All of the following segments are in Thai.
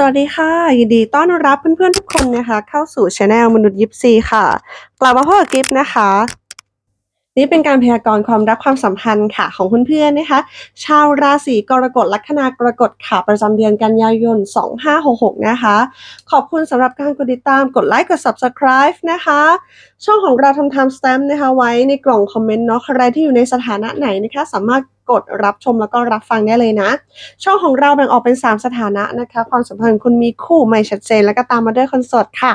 สวัสดีค่ะยินดีต้อนรับเพื่อนๆทุกคนนะคะ เข้าสู่ช anel มนุษย์ยิปซีค่ะ กลับมาพบกับกิฟต์นะคะ นี่เป็นการพยากรณ์ความรักความสัมพันธ์ค่ะของเพื่อนๆนะคะ ชาวราศีกรกฎลัคนากรกฎค่ะประจำเดือนกันยายน 2566 นะคะ ขอบคุณสำหรับการกดติดตามกดไลค์กด subscribe นะคะ ช่องของเราทำ time stamp นะคะไว้ในกล่องคอมเมนต์เนาะใครที่อยู่ในสถานะไหนนะคะสามารถกดรับชมแล้วก็รับฟังได้เลยนะ ช่องของเราแบ่งออกเป็น 3 สถานะนะคะ ความสัมพันธ์คุณมีคู่ไม่ชัดเจน แล้วก็ตามมาด้วยคนโสดค่ะ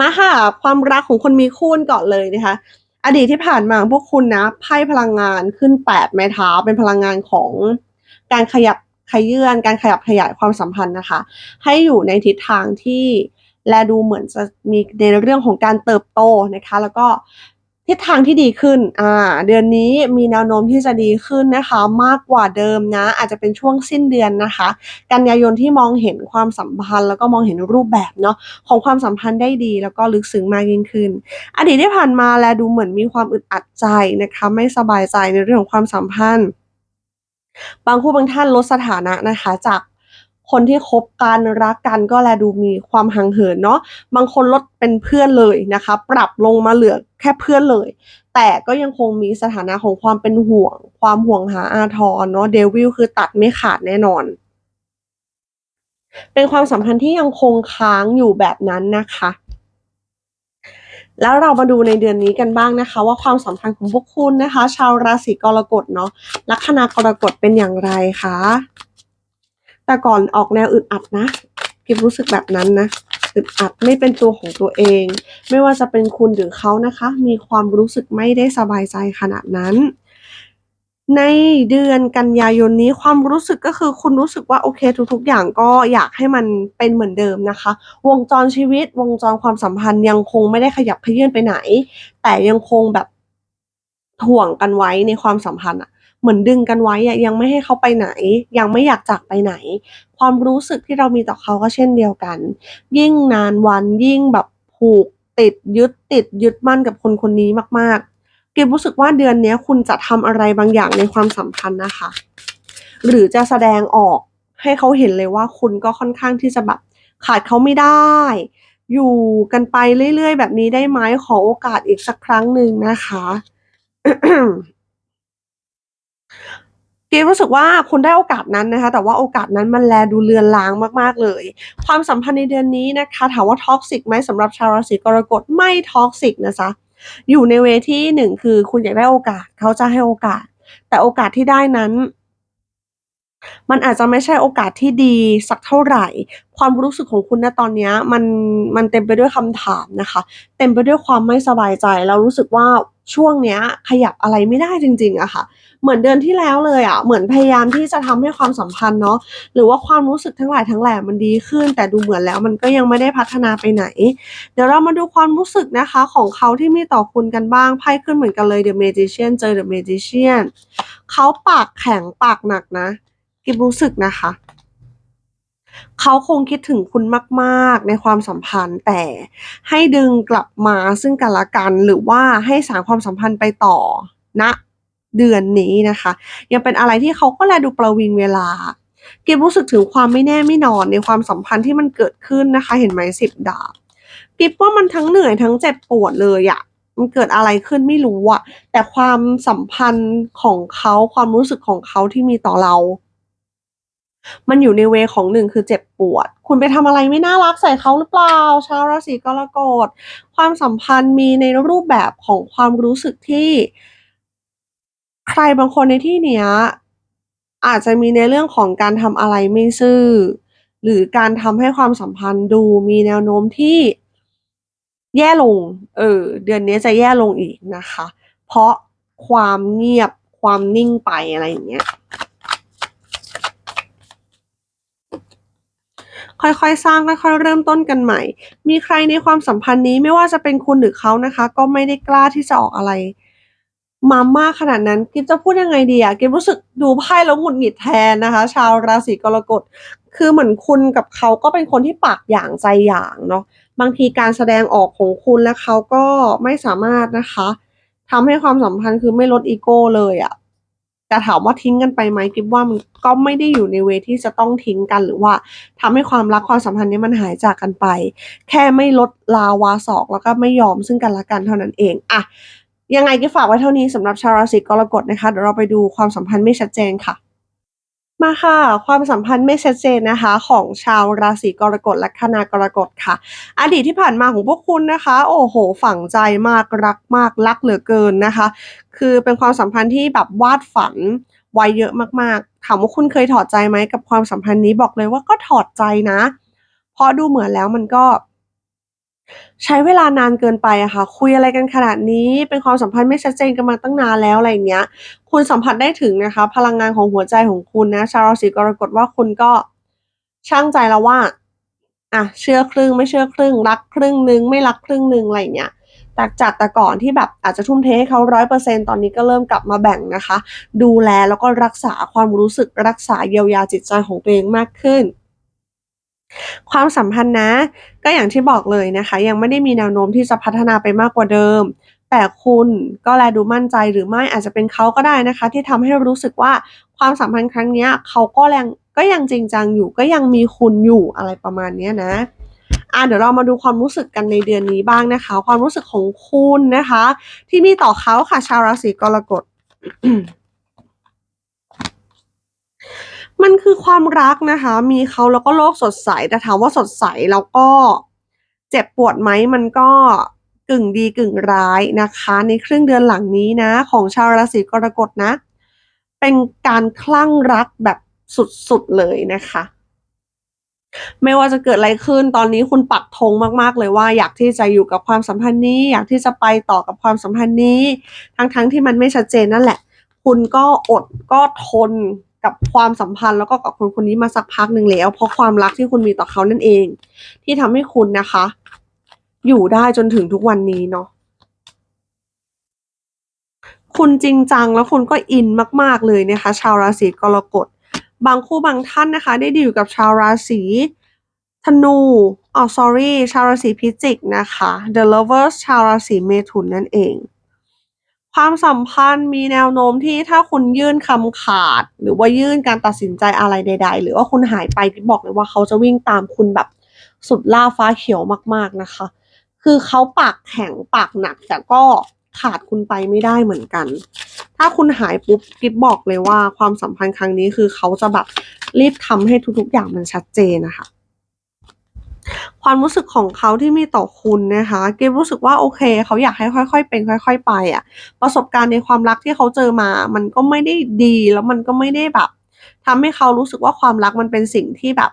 มาค่ะ ความรักของคนมีคู่ก่อนเลยนะคะ อดีตที่ผ่านมาพวกคุณนะไพ่พลังงานขึ้นแปดไม้เท้าเป็นพลังงานของการขยับขยื่นการขยับขยายความสัมพันธ์นะคะ ให้อยู่ในทิศทางที่แลดูเหมือนจะมีในเรื่องของการเติบโตนะคะ แล้วก็ ทิศทางที่ดีขึ้น อ่า เดือนนี้มีแนวโน้มที่จะดีขึ้นนะคะ มากกว่าเดิมนะ อาจจะเป็นช่วงสิ้นเดือนนะคะ กันยายนที่มองเห็นความสัมพันธ์ แล้วก็มองเห็นรูปแบบเนาะของความสัมพันธ์ได้ดี แล้วก็ลึกซึ้งมากยิ่งขึ้น อดีตที่ผ่านมาแลดูเหมือนมีความอึดอัดใจนะคะ ไม่สบายใจในเรื่องของความสัมพันธ์ บางคู่บางท่านลดสถานะนะคะจาก คนที่คบกันรักกันก็แลดูมีความห่างเหินเนาะบางคนลดเป็นเพื่อนเลยนะคะ ปรับลงมาเหลือแค่เพื่อนเลย แต่ก็ยังคงมีสถานะของความเป็นห่วง ความห่วงหาอาทรเนาะเดวิลคือตัดไม่ขาดแน่นอนเป็นความสัมพันธ์ที่ยังคงค้างอยู่แบบนั้นนะคะ แล้วเรามาดูในเดือนนี้กันบ้างนะคะ ว่าความสัมพันธ์ของพวกคุณนะคะ ชาวราศีกรกฎเนาะลัคนากรกฎเป็นอย่างไรคะ แต่ก่อนออกแนวอึดอัดนะกิฟรู้สึกแบบนั้นนะอึดอัดไม่เป็นตัวของตัวเอง ไม่ว่าจะเป็นคุณหรือเขานะคะ มีความรู้สึกไม่ได้สบายใจขนาดนั้น ในเดือนกันยายนนี้ความรู้สึกก็คือคุณรู้สึกว่าโอเค ทุกๆ อย่างก็อยากให้มันเป็นเหมือนเดิมนะคะ วงจรชีวิต วงจรความสัมพันธ์ยังคงไม่ได้ขยับเขยื่นไปไหน แต่ยังคงแบบถ่วงกันไว้ในความสัมพันธ์อะ เหมือนดึงกันไว้ยังไม่ให้เขาไปไหน ยังไม่อยากจากไปไหน ความรู้สึกที่เรามีต่อเขาก็เช่นเดียวกัน ยิ่งนานวันยิ่งแบบผูกติดยึดติดยึดมั่นกับคนคนนี้มากๆกิฟรู้สึกว่าเดือนนี้คุณจะทำอะไรบางอย่างในความสัมพันธ์นะคะ หรือจะแสดงออกให้เขาเห็นเลยว่าคุณก็ค่อนข้างที่จะแบบขาดเขาไม่ได้ อยู่กันไปเรื่อยๆ แบบนี้ได้ไหมขอโอกาสอีกสักครั้งหนึ่งนะคะ กีรู้สึกว่าคุณได้โอกาสนั้นนะคะ แต่ว่าโอกาสนั้นมันแลดูเลือนลางมากๆเลย ความสัมพันธ์ในเดือนนี้นะคะ ถามว่าท็อกซิกไหมสำหรับชาวราศีกรกฎไม่ท็อกซิกนะจ๊ะอยู่ในเวที่หนึ่งคือคุณอยากได้โอกาสเขาจะให้โอกาส แต่โอกาสที่ได้นั้น มันอาจจะไม่ใช่โอกาสที่ดีสักเท่าไหร่ ความรู้สึกของคุณณตอนนี้มันมันเต็มไปด้วยคำถามนะคะ เต็มไปด้วยความไม่สบายใจ แล้วรู้สึกว่าช่วงเนี้ยขยับอะไรไม่ได้จริงๆอะค่ะ เหมือนเดือนที่แล้วเลยอะเหมือนพยายามที่จะทำให้ความสัมพันธ์เนาะหรือว่าความรู้สึกทั้งหลายทั้งแหล่มันดีขึ้น แต่ดูเหมือนแล้วมันก็ยังไม่ได้พัฒนาไปไหน เดี๋ยวเรามาดูความรู้สึกนะคะของเขาที่มีต่อคุณกันบ้างไพ่ขึ้นเหมือนกันเลย The Magician เจอ The Magician เขาปากแข็งปากหนักนะ กิบรู้สึกนะคะ เขาคงคิดถึงคุณมาก ๆ ในความสัมพันธ์ แต่ให้ดึงกลับมาซึ่งกันและกัน หรือว่าให้สานความสัมพันธ์ไปต่อณนะเดือนนี้นะคะ ยังเป็นอะไรที่เขาก็แลดูประวิงเวลากิบรู้สึกถึงความไม่แน่ไม่นอนในความสัมพันธ์ที่มันเกิดขึ้นนะคะ เห็นไหมสิบดาบกิบว่ามันทั้งเหนื่อยทั้งเจ็บปวดเลยอะมันเกิดอะไรขึ้นไม่รู้อะแต่ความสัมพันธ์ของเขาความรู้สึกของเขาที่มีต่อเรา มันอยู่ในเวของหนึ่งคือเจ็บปวด คุณไปทำอะไรไม่น่ารักใส่เขาหรือเปล่า ชาวราศีกรกฎ ความสัมพันธ์มีในรูปแบบของความรู้สึกที่ ใครบางคนในที่เนี้ยอาจจะมีในเรื่องของการทำอะไรไม่ซื่อ หรือการทำให้ความสัมพันธ์ดูมีแนวโน้มที่แย่ลง เออ เดือนนี้จะแย่ลงอีกนะคะ เพราะความเงียบความนิ่งไปอะไรอย่างเงี้ย ค่อยๆ สร้างค่อยๆ เริ่มต้นกันใหม่ มีใครในความสัมพันธ์นี้ไม่ว่าจะเป็นคุณหรือเขานะคะ ก็ไม่ได้กล้าที่จะออกอะไรมามากขนาดนั้นกิฟจะพูดยังไงดีอะกิฟรู้สึกดูไพ่แล้วหงุดหงิดแทนนะคะ ชาวราศีกรกฎคือเหมือนคุณกับเขาก็เป็นคนที่ปากอย่างใจอย่างเนาะบางทีการแสดงออกของคุณและเขาก็ไม่สามารถนะคะทำให้ความสัมพันธ์คือไม่ลดอีโก้เลยอะ แต่ถามว่าทิ้งกันไปไหมกิ๊บว่ามันก็ไม่ได้อยู่ในเวที่จะต้องทิ้งกันหรือว่าทำให้ความรักความสัมพันธ์นี้มันหายจากกันไป แค่ไม่ลดลาวาศอกแล้วก็ไม่ยอมซึ่งกันและกันเท่านั้นเองอะยังไงกิฝากไว้เท่านี้สำหรับชาวราศีกรกฎนะคะเดี๋ยวเราไปดูความสัมพันธ์ไม่ชัดเจนค่ะ มาค่ะ ความสัมพันธ์ไม่ชัดเจนนะคะ ของชาวราศีกรกฎและคณากรกฎค่ะ อดีตที่ผ่านมาของพวกคุณนะคะ โอ้โฮฝังใจมากรักมากรักเหลือเกินนะคะ คือเป็นความสัมพันธ์ที่แบบวาดฝันไว้เยอะมากๆ ถามว่าคุณเคยถอดใจไหมกับความสัมพันธ์นี้บอกเลยว่าก็ถอดใจนะ เพราะดูเหมือนแล้วมันก็ ใช้เวลานานเกินไปอะค่ะ คุยอะไรกันขนาดนี้ เป็นความสัมพันธ์ไม่ชัดเจนกันมาตั้งนานแล้วอะไรอย่างเงี้ย คุณสัมผัสได้ถึงนะคะ พลังงานของหัวใจของคุณนะ ชาวราศีกรกฎว่าคุณก็ชั่งใจแล้วว่าอะเชื่อครึ่งไม่เชื่อครึ่ง รักครึ่งหนึ่งไม่รักครึ่งหนึ่งอะไรอย่างเงี้ยจากจากแต่ก่อนที่แบบอาจจะทุ่มเทให้เขา100%ตอนนี้ก็เริ่มกลับมาแบ่งนะคะ ดูแลแล้วก็รักษาความรู้สึกรักษาเยียวยาจิตใจของตัวเองมากขึ้น ความสัมพันธ์นะ ก็อย่างที่บอกเลยนะคะ ยังไม่ได้มีแนวโน้มที่จะพัฒนาไปมากกว่าเดิม แต่คุณก็แลดูมั่นใจหรือไม่อาจจะเป็นเขาก็ได้นะคะ ที่ทำให้รู้สึกว่าความสัมพันธ์ครั้งนี้เขาก็แรงก็ยังจริงจังอยู่ก็ยังมีคุณอยู่อะไรประมาณนี้นะอ่าเดี๋ยวเรามาดูความรู้สึกกันในเดือนนี้บ้างนะคะ ความรู้สึกของคุณนะคะ ที่มีต่อเขาค่ะชาวราศีกรกฎ มันคือความรักนะคะ มีเขาแล้วก็โลกสดใส แต่ถามว่าสดใสแล้วก็เจ็บปวดไหมมันก็กึ่งดีกึ่งร้ายนะคะ ในครึ่งเดือนหลังนี้นะ ของชาวราศีกรกฎนะ เป็นการคลั่งรักแบบสุดๆเลยนะคะ ไม่ว่าจะเกิดอะไรขึ้นตอนนี้คุณปักธงมากๆ เลยว่าอยากที่จะอยู่กับความสัมพันธ์นี้ อยากที่จะไปต่อกับความสัมพันธ์นี้ ทั้งๆที่มันไม่ชัดเจนนั่นแหละ คุณก็อดก็ทน กับความสัมพันธ์แล้วก็กับคนคนนี้มาสักพักหนึ่งแล้ว เพราะความรักที่คุณมีต่อเขานั่นเอง ที่ทำให้คุณนะคะ อยู่ได้จนถึงทุกวันนี้เนาะคุณจริงจังแล้วคุณก็อินมาก ๆ เลยนะคะ ชาวราศีกรกฎบางคู่บางท่านนะคะ ได้ดีลกับชาวราศีธนูอ้อ sorry ชาวราศีพิจิกนะคะ The Lovers ชาวราศีเมถุนนั่นเอง ความสัมพันธ์มีแนวโน้มที่ถ้าคุณยื่นคำขาด หรือว่ายื่นการตัดสินใจอะไรใด ๆ หรือว่าคุณหายไปกิ๊บบอกเลยว่าเขาจะวิ่งตามคุณแบบสุดล่าฟ้าเขียวมากๆนะคะ คือเขาปากแข็งปากหนัก แต่ก็ขาดคุณไปไม่ได้เหมือนกัน ถ้าคุณหายปุ๊บกิ๊บบอกเลยว่าความสัมพันธ์ครั้งนี้คือเขาจะแบบรีบทำให้ทุกๆอย่างมันชัดเจนนะคะ ความรู้สึกของเขาที่มีต่อคุณนะคะกิ๊บรู้สึกว่าโอเค เขาอยากให้ค่อย ๆ เป็นค่อย ๆ ไปอะประสบการณ์ในความรักที่เขาเจอมา มันก็ไม่ได้ดีแล้วมันก็ไม่ได้แบบทำให้เขารู้สึกว่าความรักมันเป็นสิ่งที่แบบ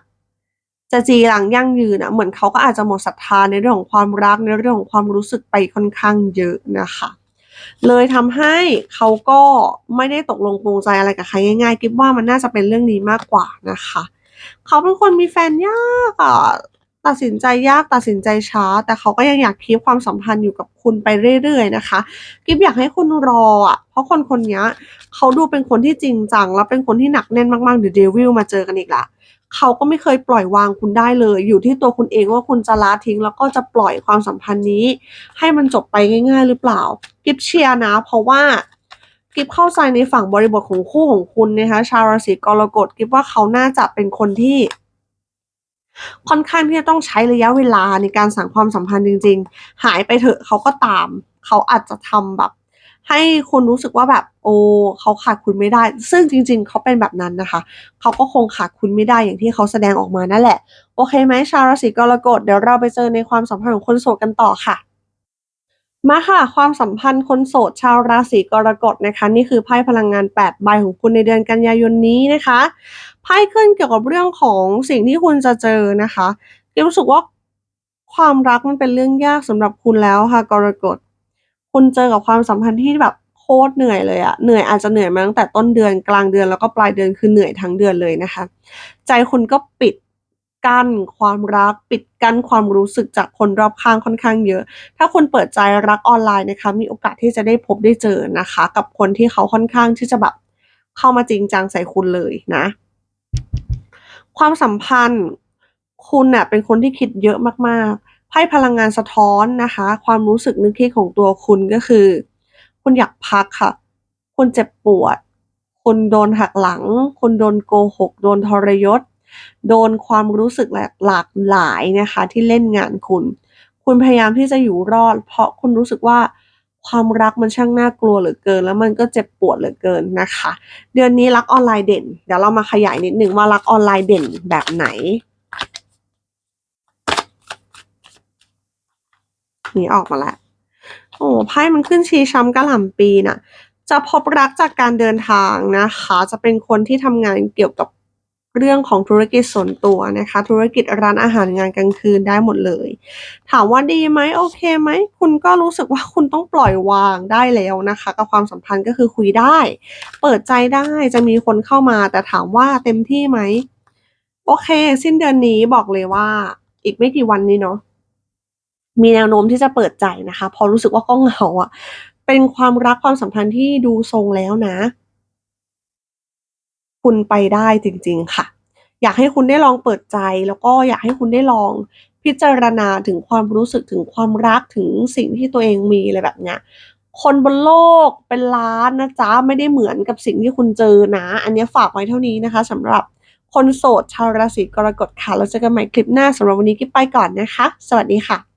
จะจีรังยั่งยืนอะเหมือนเขาก็อาจจะหมดศรัทธาในเรื่องของความรักในเรื่องของความรู้สึกไปค่อนข้างเยอะนะคะเลยทำให้เขาก็ไม่ได้ตกลงปรงใจอะไรกับใครง่ายๆกิ๊บว่ามันน่าจะเป็นเรื่องนี้มากกว่านะคะ เขาเป็นคนมีแฟนยากอะ ตัดสินใจยากตัดสินใจช้า แต่เขาก็ยังอยาก keep ความสัมพันธ์อยู่กับคุณไปเรื่อยๆนะคะกิ๊บอยากให้คุณรออะเพราะคนคนนี้เขาดูเป็นคนที่จริงจัง แล้วเป็นคนที่หนักแน่นมากๆ The Devil มาเจอกันอีกล้วเขาก็ไม่เคยปล่อยวางคุณได้เลย อยู่ที่ตัวคุณเองว่าคุณจะละทิ้ง แล้วก็จะปล่อยความสัมพันธ์นี้ ให้มันจบไปง่าย ๆ หรือเปล่า กิ๊บเชียนะ เพราะว่ากิ๊บเข้าใจในฝั่งบริบทของคู่ของคุณนะคะชาวราศีกรกฎกิ๊บว่าเขาน่าจะเป็นคนที่ ค่อนข้างที่จะต้องใช้ระยะเวลาในการสางความสัมพันธ์จริง ๆ หายไปเถอะเขาก็ตาม เขาอาจจะทำแบบ ให้คนรู้สึกว่าแบบโอ้เขาขาดคุณไม่ได้ ซึ่งจริง ๆ เขาเป็นแบบนั้นนะคะ เขาก็คงขาดคุณไม่ได้อย่างที่เขาแสดงออกมานั่นแหละ โอเคไหมชาวราศีกรกฎเดี๋ยวเราไปเจอในความสัมพันธ์ของคนโสดกันต่อค่ะ มาค่ะ ความสัมพันธ์คนโสดชาวราศีกรกฎนะคะ นี่คือไพ่พลังงาน 8 ใบของคุณในเดือนกันยายนนี้นะคะไพ่ขึ้นเกี่ยวกับเรื่องของสิ่งที่คุณจะเจอนะคะรู้สึกว่าความรักมันเป็นเรื่องยากสำหรับคุณแล้วค่ะ กรกฎคุณเจอกับความสัมพันธ์ที่แบบโคตรเหนื่อยเลยอะเหนื่อยอาจจะเหนื่อยมาตั้งแต่ต้นเดือนกลางเดือนแล้วก็ปลายเดือนคือเหนื่อยทั้งเดือนเลยนะคะ ใจคุณก็ปิด กั้นความรัก ปิดกั้นความรู้สึกจากคนรอบข้างค่อนข้างเยอะ ถ้าคุณเปิดใจรักออนไลน์นะคะ มีโอกาสที่จะได้พบได้เจอนะคะ กับคนที่เขาค่อนข้างที่จะแบบเข้ามาจริงจังใส่คุณเลยนะ ความสัมพันธ์คุณเน่ะเป็นคนที่คิดเยอะมากๆไพ่พลังงานสะท้อนนะคะ ความรู้สึกนึกคิดของตัวคุณก็คือ คุณอยากพักค่ะ คุณเจ็บปวด คุณโดนหักหลัง คุณโดนโกหก โดนทรยศ โดนความรู้สึกหลากหลายนะคะที่เล่นงานคุณ คุณพยายามที่จะอยู่รอด เพราะคุณรู้สึกว่าความรักมันช่างน่ากลัวเหลือเกิน แล้วมันก็เจ็บปวดเหลือเกินนะคะ เดือนนี้รักออนไลน์เด่น เดี๋ยวเรามาขยายนิดหนึ่งว่ารักออนไลน์เด่นแบบไหนนี่ออกมาแล้วโอ้ไพ่มันขึ้นชี้ช้ำกระหล่ำปีน่ะจะพบรักจากการเดินทางนะคะ จะเป็นคนที่ทำงานเกี่ยวกับ เรื่องของธุรกิจส่วนตัวนะคะ ธุรกิจร้านอาหารงานกลางคืนได้หมดเลย ถามว่าดีไหมโอเคไหม คุณก็รู้สึกว่าคุณต้องปล่อยวางได้แล้วนะคะ กับความสัมพันธ์ก็คือคุยได้ เปิดใจได้จะมีคนเข้ามา แต่ถามว่าเต็มที่ไหมโอเค สิ้นเดือนนี้บอกเลยว่า อีกไม่กี่วันนี้เนาะมีแนวโน้มที่จะเปิดใจนะคะพราะรู้สึกว่าก็เหงาอะเป็นความรักความสัมพันธ์ที่ดูทรงแล้วนะ คุณไปได้จริง ๆ ค่ะ อยากให้คุณได้ลองเปิดใจ แล้วก็อยากให้คุณได้ลองพิจารณาถึงความรู้สึกถึงความรักถึงสิ่งที่ตัวเองมีอะไรแบบเนี้ยคนบนโลกเป็นล้านนะจ๊ะ ไม่ได้เหมือนกับสิ่งที่คุณเจอนะ อันนี้ฝากไว้เท่านี้นะคะสำหรับคนโสดชาวราศีกรกฎค่ะ แล้วเจอกันใหม่คลิปหน้าสำหรับวันนี้กิ๊บไปก่อนนะคะ สวัสดีค่ะ